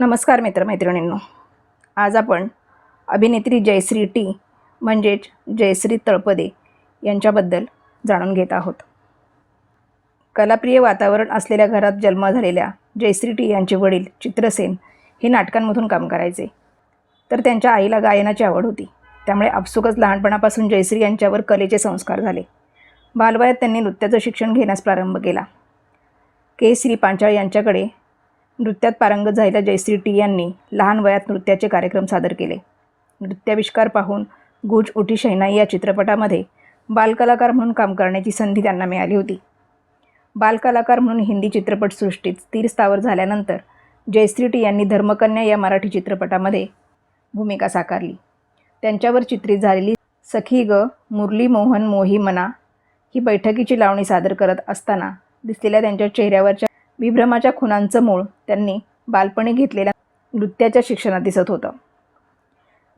नमस्कार मित्रमैत्रिणींनो. आज आपण अभिनेत्री जयश्री टी म्हणजेच जयश्री तळपदे यांच्याबद्दल जाणून घेत आहोत. कलाप्रिय वातावरण असलेल्या घरात जन्म झालेल्या जयश्री टी यांचे वडील चित्रसेन हे नाटकांमधून काम करायचे. तर त्यांच्या आईला गायनाची आवड होती. त्यामुळे आपसुकच लहानपणापासून जयश्री यांच्यावर कलेचे संस्कार झाले. बालवयात त्यांनी नृत्याचं शिक्षण घेण्यास प्रारंभ केला. के श्री पांचाळ यांच्याकडे नृत्यात पारंगत झालेल्या जयश्री टी यांनी लहान वयात नृत्याचे कार्यक्रम सादर केले. नृत्याविष्कार पाहून गुज उठी शैनाई या चित्रपटामध्ये बालकलाकार म्हणून काम करण्याची संधी त्यांना मिळाली होती. बालकलाकार म्हणून हिंदी चित्रपटसृष्टीत स्थिर स्थावर झाल्यानंतर जयश्री टी यांनी धर्मकन्या या मराठी चित्रपटामध्ये भूमिका साकारली. त्यांच्यावर चित्रित झालेली सखी ग मुरली मोहन मोही मना ही बैठकीची लावणी सादर करत असताना दिसलेल्या त्यांच्या चेहऱ्यावरच्या विभ्रमाच्या खुनांचं मूळ त्यांनी बालपणी घेतलेल्या नृत्याच्या शिक्षणात दिसत होतं.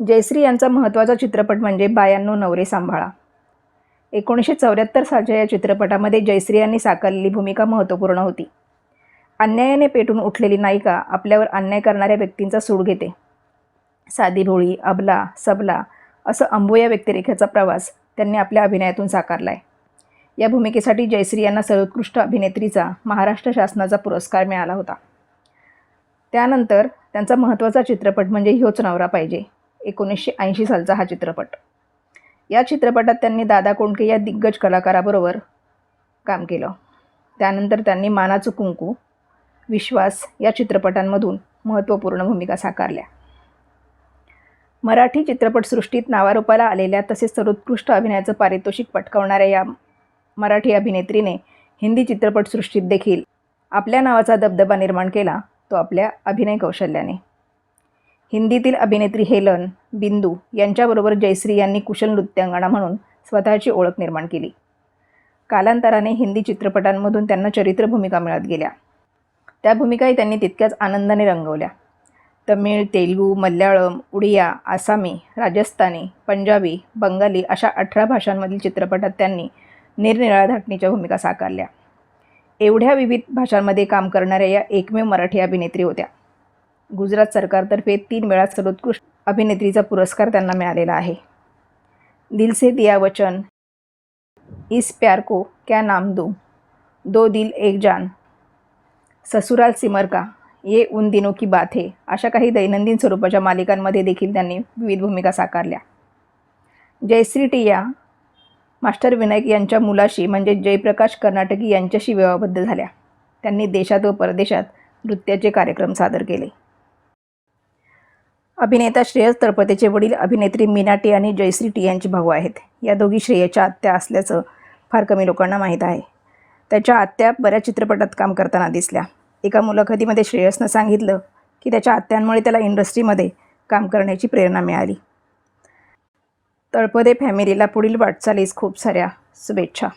जयश्री यांचा महत्त्वाचा चित्रपट म्हणजे बायांनो नवरे सांभाळा. एकोणीसशे चौऱ्याहत्तर सालच्या या चित्रपटामध्ये जयश्री यांनी साकारलेली भूमिका महत्त्वपूर्ण होती. अन्यायाने पेटून उठलेली नायिका आपल्यावर अन्याय करणाऱ्या व्यक्तींचा सूड घेते. साधी भोळी अबला सबला असं अंबोया व्यक्तिरेखेचा प्रवास त्यांनी आपल्या अभिनयातून साकारला आहे या भूमिकेसाठी जयश्री यांना सर्वोत्कृष्ट अभिनेत्रीचा महाराष्ट्र शासनाचा पुरस्कार मिळाला होता. त्यानंतर त्यांचा महत्त्वाचा चित्रपट म्हणजे ह्योच नवरा पाहिजे एकोणीसशे ऐंशी सालचा हा चित्रपट. या चित्रपटात त्यांनी दादा कोंडके या दिग्गज कलाकाराबरोबर काम केलं. त्यानंतर त्यांनी मानाचं कुंकू विश्वास या चित्रपटांमधून महत्त्वपूर्ण भूमिका साकारल्या. मराठी चित्रपटसृष्टीत नावारूपाला आलेल्या तसेच सर्वोत्कृष्ट अभिनयाचं पारितोषिक पटकावणाऱ्या या मराठी अभिनेत्रीने हिंदी चित्रपटसृष्टीत देखील आपल्या नावाचा दबदबा निर्माण केला तो आपल्या अभिनय कौशल्याने. हिंदीतील अभिनेत्री हेलन बिंदू यांच्याबरोबर जयश्री यांनी कुशल नृत्यांगणा म्हणून स्वतःची ओळख निर्माण केली. कालांतराने हिंदी चित्रपटांमधून त्यांना चरित्र भूमिका मिळत गेल्या. त्या भूमिकाही त्यांनी तितक्याच आनंदाने रंगवल्या. तमिळ तेलुगू मल्याळम उडिया आसामी राजस्थानी पंजाबी बंगाली अशा अठरा भाषांमधील चित्रपटात त्यांनी निरनिराळ्या धाटणीच्या भूमिका साकारल्या. एवढ्या विविध भाषांमध्ये काम करणाऱ्या या एकमेव मराठी अभिनेत्री होत्या. गुजरात सरकारतर्फे तीन वेळा सर्वोत्कृष्ट अभिनेत्रीचा पुरस्कार त्यांना मिळालेला आहे. दिल से दिया वचन इस प्यार को क्या नाम दू दो दिल एक जान ससुराल सिमर का ये उन दिनों की बात है अशा काही दैनंदिन स्वरूपाच्या मालिकांमध्ये देखील त्यांनी विविध भूमिका साकारल्या. जयश्री टिया मास्टर विनायक यांच्या मुलाशी म्हणजे जयप्रकाश कर्नाटकी यांच्याशी विवाहबद्ध झाल्या. त्यांनी देशात व परदेशात नृत्याचे कार्यक्रम सादर केले. अभिनेता श्रेयस तळपतेचे वडील अभिनेत्री मीनाटी आणि जयश्री टी यांचे भाऊ आहेत. या दोघी श्रेयच्या आत्या असल्याचं फार कमी लोकांना माहीत आहे. त्याच्या आत्या बऱ्याच चित्रपटात काम करताना दिसल्या. एका मुलाखतीमध्ये श्रेयसनं सांगितलं की त्याच्या आत्यांमुळे त्याला इंडस्ट्रीमध्ये काम करण्याची प्रेरणा मिळाली. तळपदे फॅमिलीला पुढील वाटचालीस खूप साऱ्या शुभेच्छा.